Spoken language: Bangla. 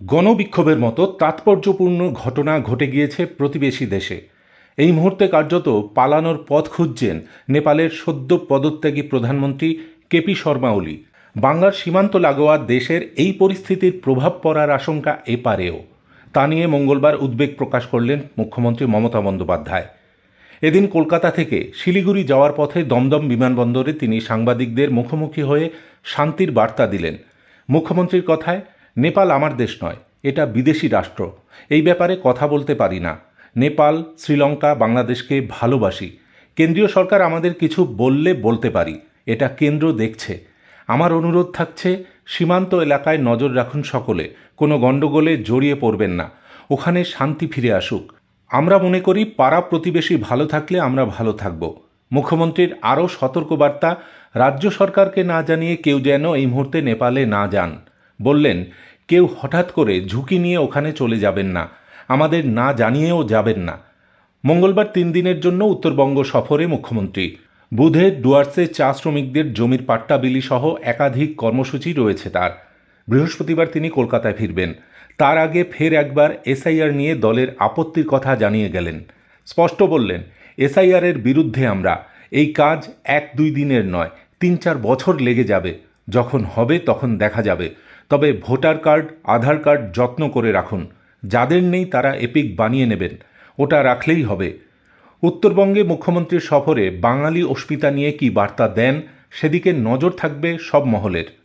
গণবিক্ষোভের মতো তাৎপর্যপূর্ণ ঘটনা ঘটে গিয়েছে প্রতিবেশী দেশে। এই মুহূর্তে কার্যত পালানোর পথ খুঁজছেন নেপালের সদ্য পদত্যাগী প্রধানমন্ত্রী কেপি শর্মা ওলি। বাংলার সীমান্ত লাগোয়া দেশের এই পরিস্থিতির প্রভাব পড়ার আশঙ্কা এপারেও। তা নিয়ে মঙ্গলবার উদ্বেগ প্রকাশ করলেন মুখ্যমন্ত্রী মমতা বন্দ্যোপাধ্যায়। এদিন কলকাতা থেকে শিলিগুড়ি যাওয়ার পথে দমদম বিমানবন্দরে তিনি সাংবাদিকদের মুখোমুখি হয়ে শান্তির বার্তা দিলেন। মুখ্যমন্ত্রীর কথায় নেপাল আমার দেশ নয়, এটা বিদেশি রাষ্ট্র। এই ব্যাপারে কথা বলতে পারি না। নেপাল, শ্রীলঙ্কা, বাংলাদেশকে ভালোবাসি। কেন্দ্রীয় সরকার আমাদের কিছু বললে বলতে পারি, এটা কেন্দ্র দেখছে। আমার অনুরোধ থাকছে, সীমান্ত এলাকায় নজর রাখুন সকলে, কোনো গণ্ডগোলে জড়িয়ে পড়বেন না। ওখানে শান্তি ফিরে আসুক। আমরা মনে করি, পাড়া প্রতিবেশী ভালো থাকলে আমরা ভালো থাকব। মুখ্যমন্ত্রীর আরও সতর্কবার্তা, রাজ্য সরকারকে না জানিয়ে কেউ যেন এই মুহূর্তে নেপালে না যান। বললেন কেউ হঠাৎ করে ঝুঁকি নিয়ে ওখানে চলে যাবেন না। আমাদের না জানিয়েও যাবেন না। মঙ্গলবার তিন দিনের জন্য উত্তরবঙ্গ সফরে মুখ্যমন্ত্রী। বুধে ডুয়ার্সে চা শ্রমিকদের জমির পাট্টা বিলি সহ একাধিক কর্মসূচি রয়েছে তার। বৃহস্পতিবার তিনি কলকাতায় ফিরবেন। তার আগে ফের একবার এসআইআর নিয়ে দলের আপত্তির কথা জানিয়ে গেলেন। স্পষ্ট বললেন এসআইআরের বিরুদ্ধে আমরা। এই কাজ এক দুই দিনের নয়, তিন চার বছর লেগে যাবে। যখন হবে তখন দেখা যাবে। তবে ভোটার কার্ড, আধার কার্ড যত্ন করে রাখুন। যাদের নেই তারা এপিক বানিয়ে নেবেন। ওটা রাখলেই হবে। উত্তরবঙ্গে মুখ্যমন্ত্রীর সফরে বাঙালি অস্মিতা নিয়ে কি বার্তা দেন, সেদিকে নজর থাকবে সব মহলের।